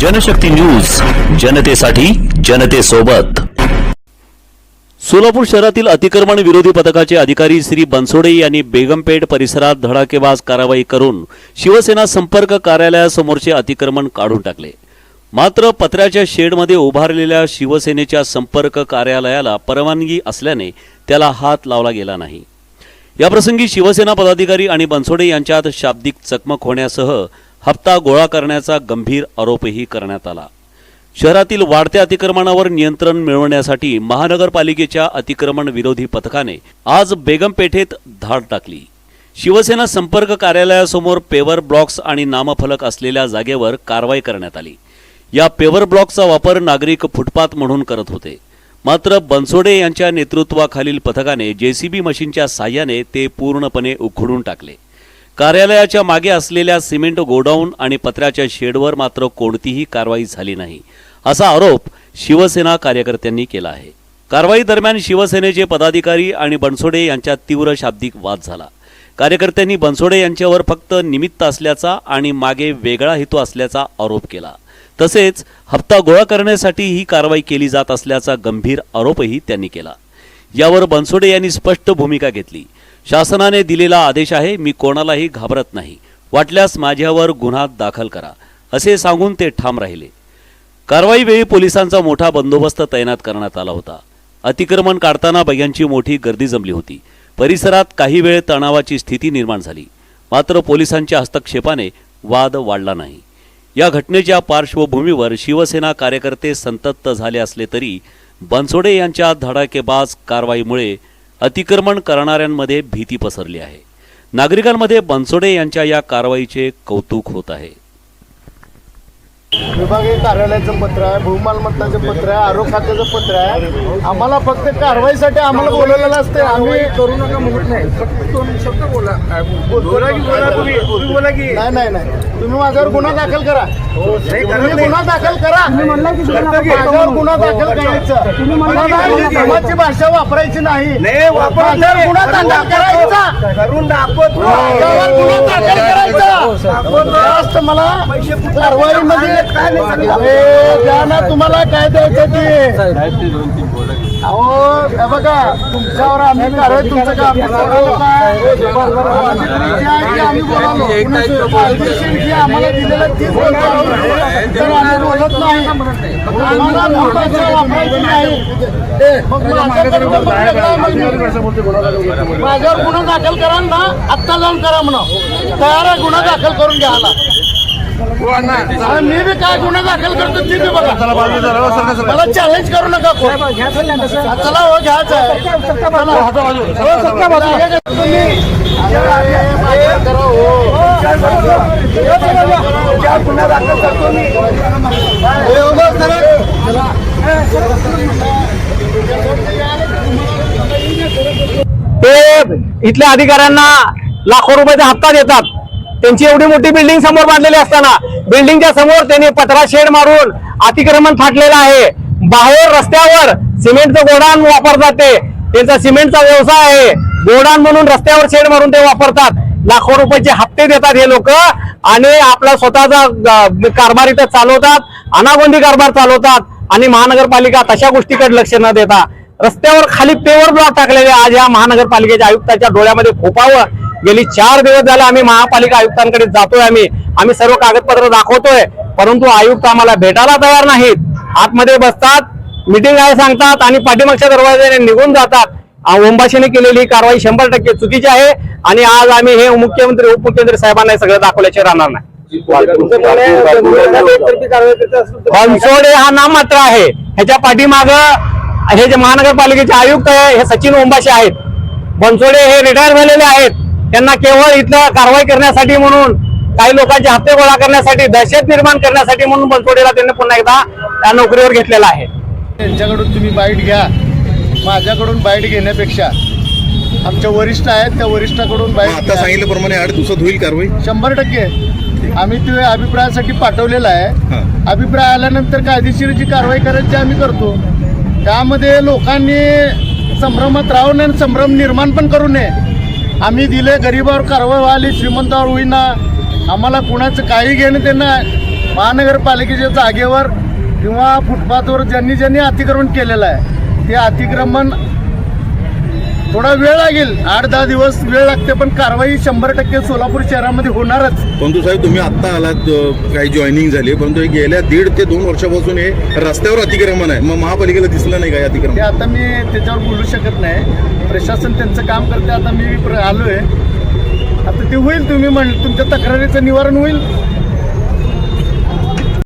Janshakti news जनतेसाठी जनतेसोबत. सोलापूर शहरातील अतिक्रमण विरोधी पथकाचे अधिकारी श्री बनसोडे यांनी बेगमपेठ परिसरात धडाकेबाज कारवाई करून शिवसेना संपर्क कार्यालयासमोरचे अतिक्रमण काढून टाकले. मात्र पत्र्याच्या शेडमध्ये उभारलेल्या शिवसेनेच्या संपर्क कार्यालयाला परवानगी असल्याने त्याला हात लावला गेला नाही. याप्रसंगी शिवसेना पदाधिकारी आणि बनसोडे यांच्यात शाब्दिक चकमक होण्यासह हप्ता गोळा करण्याचा गंभीर आरोपही करण्यात आला. शहरातील वाढत्या अतिक्रमणावर नियंत्रण मिळवण्यासाठी महानगरपालिकेच्या अतिक्रमण विरोधी पथकाने आज बेगमपेठेत धाड टाकली. शिवसेना संपर्क कार्यालयासमोर पेवर ब्लॉक्स आणि नामफलक असलेल्या जागेवर कारवाई करण्यात आली. या पेवर ब्लॉकचा वापर नागरिक फुटपाथ म्हणून करत होते. मात्र बनसोडे यांच्या नेतृत्वाखालील पथकाने जेसीबी मशीनच्या साह्याने ते पूर्णपणे उखडून टाकले. कार्यालयाच्या मागे असलेल्या सिमेंट गोडाऊन आणि पत्र्याच्या शेडवर मात्र कोणतीही कारवाई झाली नाही असा आरोप शिवसेना कार्यकर्त्यांनी केला आहे. कारवाई दरम्यान शिवसेनेचे पदाधिकारी आणि बनसोडे यांच्यात तीव्र शाब्दिक वाद झाला. कार्यकर्त्यांनी बनसोडे यांच्यावर फक्त निमित्त असल्याचा आणि मागे वेगळा हेतू असल्याचा आरोप केला. तसेच हप्ता गोळा करण्यासाठी ही कारवाई केली जात असल्याचा गंभीर आरोपही त्यांनी केला. यावर बनसोडे यांनी स्पष्ट भूमिका घेतली. शासनाने दिलेला आदेश आहे मी कोणालाही घाबरत नाही. वाटल्यास माझ्यावर गुन्हा दाखल करा असे सांगून ते ठाम राहिले. कारवाईवेळी पोलिसांचा मोठा बंदोबस्त तैनात करण्यात आला होता. अतिक्रमण काढताना बैयांची मोठी गर्दी जमली होती. परिसरात काही वेळ तणावाची स्थिती निर्माण झाली. मात्र पोलिसांच्या हस्तक्षेपाने वाद वाढला नाही. या घटनेच्या पार्श्वभूमीवर शिवसेना कार्यकर्ते संतप्त झाले असले तरी बनसोडे यांच्या धडाकेबाज कारवाईमुळे अतिक्रमण करणाऱ्यांमध्ये भीती पसरली आहे. नागरिकांमध्ये बनसोडे यांच्या या कारवाईचे कौतुक होत आहे. विभागीय कार्यालयाचं पत्र आहे भूमालमत्ताचं पत्र आहे आरोग्य खात्याचं पत्र आहे. आम्हाला फक्त कारवाईसाठी आम्हाला बोलवलेलं असते. आम्ही करू नका म्हणत नाही. शब्द बोला. बोला? की बोला तुम्ही? तुम्ही बोला की नाही नाही नाही. तुम्ही माझ्यावर गुन्हा दाखल करा. नाही करत तुम्ही नाही. गुन्हा दाखल करा माझ्यावर गुन्हा दाखल करायचं. समाजची भाषा वापरायची नाही. गुन्हा दाखल करायचा. करून दाखवत माझ्यावर गुन्हा दाखल करायचा जास्त मला कारवाईमध्ये अरे द्या ना तुम्हाला काय द्यायचं ते अहो हे बघा तुमच्यावर आम्ही कारवाई तुमचं काय आम्ही बोलावलं काय अधिकारी जे माझ्यावर गुन्हा दाखल करा ना आत्ता जाऊन करा म्हणा तयार आहे गुन्हा दाखल करून आणि मी बी काय गुन्हा दाखल करतो ते बी बघा मला चॅलेंज करू नका चला हो घ्यायचं. हो, हो. गुन्हा दाखल करतो मी हे उभं करा. ते इथल्या अधिकाऱ्यांना लाखो रुपयाचा हप्ता देतात. त्यांची एवढी मोठी बिल्डिंग समोर बांधलेली असताना बिल्डिंगच्या समोर त्यांनी पत्रा शेड मारून अतिक्रमण फाटलेलं आहे. बाहेर रस्त्यावर सिमेंटचं गोडाऊन वापरतात ते. त्यांचा सिमेंटचा व्यवसाय आहे. गोडाण म्हणून रस्त्यावर शेड मारून ते वापरतात. लाखो रुपयाचे हप्ते देतात हे लोक आणि आपला स्वतःचा कारभार इथं चालवतात अनागोंदी कारभार चालवतात आणि महानगरपालिका तशा गोष्टीकडे लक्ष न देता रस्त्यावर खाली पेवर ब्लॉक टाकलेले आज या महानगरपालिकेच्या आयुक्ताच्या डोळ्यामध्ये खोपावं. गेली चार दिवस झाले आम्ही महापालिका आयुक्तांकडे जातोय आम्ही. आम्ही सर्व कागदपत्र दाखवतोय. परंतु आयुक्त आम्हाला भेटायला तयार नाहीत. आतमध्ये बसतात मिटिंग आहे सांगतात आणि पाठीमागच्या दरवाजाने निघून जातात. ओंबाशीने केलेली ही कारवाई शंभर टक्के चुकीची आहे आणि आज आम्ही हे मुख्यमंत्री उपमुख्यमंत्री साहेबांना हे सगळं दाखवल्याचे राहणार नाही. बनसोडे हा नाममात्र आहे. ह्याच्या पाठीमाग हे जे महानगरपालिकेचे आयुक्त आहे हे सचिन ओंबाशे आहेत. बनसोडे हे रिटायर झालेले आहेत. त्यांना केवळ इथलं कारवाई करण्यासाठी म्हणून काही लोकांचे हप्ते गोळा करण्यासाठी दहशत निर्माण करण्यासाठी म्हणून बनसोडेला त्यांनी पुन्हा एकदा त्या नोकरीवर घेतलेला आहे. त्यांच्याकडून तुम्ही बाईट घ्या. माझ्याकडून बाईट घेण्यापेक्षा आमच्या वरिष्ठ आहेत त्या वरिष्ठाकडून बाईट आता. सांगितल्याप्रमाणे आठ दिवसात होईल कारवाई? शंभर टक्के. आम्ही ते अभिप्रायासाठी पाठवलेला आहे. हा. अभिप्राय आल्यानंतर कायदेशीर जी कारवाई करायची आम्ही करतो. त्यामध्ये लोकांनी संभ्रमात राहू नये आणि संभ्रम निर्माण पण करू नये. आम्ही दिले गरिबावर कारवाई व्हाली श्रीमंतावर होईना. आम्हाला कुणाचं काही घेणं त्यांना महानगरपालिकेच्या जागेवर किंवा फुटपाथवर ज्यांनी ज्यांनी अतिक्रमण केलेलं आहे ते अतिक्रमण थोडा वेळ लागेल. आठ दहा दिवस वेळ लागते पण कारवाई शंभर टक्के सोलापूर शहरामध्ये होणारच. परंतु साहेब तुम्ही आत्ता आलात काही जॉईनिंग झाली परंतु हे गेल्या दीड ते दोन वर्षापासून हे रस्त्यावर अतिक्रमण आहे. मग महापालिकेला दिसलं नाही का हे ते अतिक्रमण आता मी त्याच्यावर बोलू शकत नाही. प्रशासन त्यांचं काम करते आता मी प्र- आलोय. आता ते होईल तुम्ही म्हण तुमच्या तक्रारीचं निवारण होईल.